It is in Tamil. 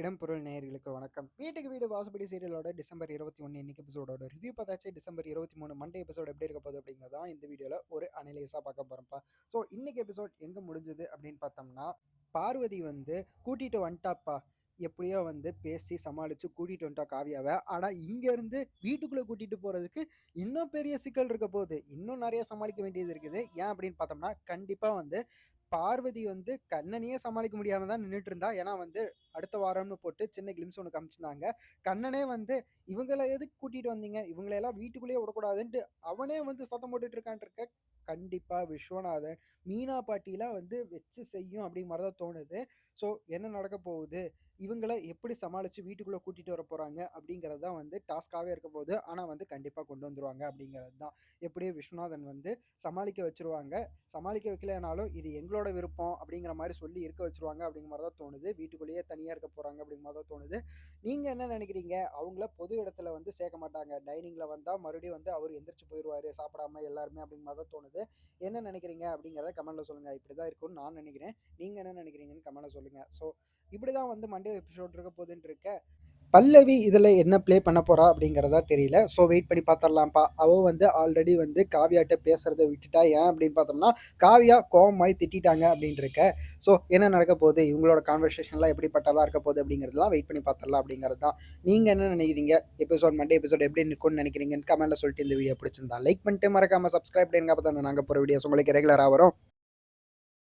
இடம்பொருள் நேயர்களுக்கு வணக்கம். வீட்டுக்கு வீடு வாசுபடி சீரியலோட டிசம்பர் இருபத்தி ஒன்று இன்னைக்கு எபிசோடோட ரிவ்யூ பார்த்தாச்சு. டிசம்பர் இருபத்தி மூணு மண்டே எபிசோட் எப்படி இருக்க போகுது அப்படிங்கிறதா இந்த வீடியோவில் ஒரு அனலைஸாக பார்க்க போகிறோம்ப்பா ஸோ இன்னைக்கு எபிசோட் எங்கே முடிஞ்சுது அப்படின்னு பார்த்தோம்னா பார்வதி வந்து கூட்டிகிட்டு வந்துட்டாப்பா. எப்படியோ வந்து பேசி சமாளித்து கூட்டிகிட்டு வந்துட்டா காவியாவை. ஆனால் இங்கேருந்து வீட்டுக்குள்ளே கூட்டிகிட்டு போகிறதுக்கு இன்னும் பெரிய சிக்கல் இருக்க போகுது. இன்னும் நிறைய சமாளிக்க வேண்டியது இருக்குது. ஏன் அப்படின்னு பார்த்தோம்னா கண்டிப்பாக வந்து பார்வதி வந்து கண்ணனையே சமாளிக்க முடியாம தான் நின்றுட்டு இருந்தா ஏன்னா வந்து அடுத்த வாரம்னு போட்டு சின்ன கிளிம்ஸ் ஒன்று காமிச்சிருந்தாங்க. கண்ணனே வந்து இவங்களை எதுக்கு கூட்டிட்டு வந்தீங்க? இவங்களெல்லாம் வீட்டுக்குள்ளேயே விடக்கூடாதுன்ட்டு அவனே வந்து சத்தம் போட்டுட்டு இருக்கான் இருக்க கண்டிப்பாக விஸ்வநாதன் மீனா பாட்டிலாம் வந்து வச்சு செய்யும் அப்படிங்கிற மாதிரி தான் தோணுது. ஸோ என்ன நடக்க போகுது? இவங்களை எப்படி சமாளித்து வீட்டுக்குள்ளே கூட்டிகிட்டு வர போகிறாங்க அப்படிங்கிறது தான் வந்து டாஸ்க்காகவே இருக்க போகுது. ஆனால் வந்து கண்டிப்பாக கொண்டு வந்துருவாங்க அப்படிங்கிறது தான். எப்படியும் விஸ்வநாதன் வந்து சமாளிக்க வச்சுருவாங்க. சமாளிக்க வைக்கலனாலும் இது எங்களோட விருப்பம் அப்படிங்கிற மாதிரி சொல்லி இருக்க வச்சுருவாங்க அப்படிங்கிற மாதிரி தான் தோணுது. வீட்டுக்குள்ளேயே தனியாக இருக்க போகிறாங்க அப்படிங்கிற மாதிரி தான் தோணுது. நீங்கள் என்ன நினைக்கிறீங்க? அவங்கள பொது இடத்துல வந்து சேர்க்க மாட்டாங்க. டைனிங்கில் வந்தால் மறுபடியும் வந்து அவர் எந்திரிச்சு போயிடுவார் சாப்பிடாம எல்லாருமே அப்படிங்கிற மாதிரி தான் தோணுது. என்ன நினைக்கிறீங்க? அப்படிங்கிறத கமெண்ட்டில் சொல்லுங்கள் இப்படி தான் இருக்கும்னு நான் நினைக்கிறேன். நீங்கள் என்ன நினைக்கிறீங்கன்னு கமெண்ட்டில் சொல்லுங்கள் ஸோ இப்படி தான் வந்து மண்டே எபிசோட் இருக்க போகுதுன்னு இருக்க. பல்லவி இதில் என்ன ப்ளே பண்ண போகிறா அப்படிங்கிறதா தெரியல. ஸோ வெயிட் பண்ணி பார்த்துடலாம்ப்பா அவள் வந்து ஆல்ரெடி வந்து காவியாட்ட பேசுகிறத விட்டுட்டா. ஏன் அப்படின்னு பார்த்தோம்னா காவியா கோவமாய் திட்டாங்க அப்படின்ட்டுருக்க ஸோ என்ன நடக்க போகுது? இவங்களோட கான்வர்சேஷன்லாம் எப்படிப்பட்டதாக இருக்க போகுது அப்படிங்கிறதுலாம் வெயிட் பண்ணி பார்த்துடலாம் அப்படிங்கிறது தான் நீங்கள் என்ன நினைக்கிறீங்க? எபிசோட் மண்டே எபிசோட் எப்படி இருக்கும்னு நினைக்கிறீங்கன்னு கமெண்ட்டில் சொல்லிட்டு இந்த வீடியோ பிடிச்சிருந்தா லைக் பண்ணிட்டு மறக்காமல் சப்ஸ்கிரைப் பண்ணுங்க அப்போ தான் நாங்கள் போகிற வீடியோஸ் உங்களுக்கு ரெகுலராக வரும்.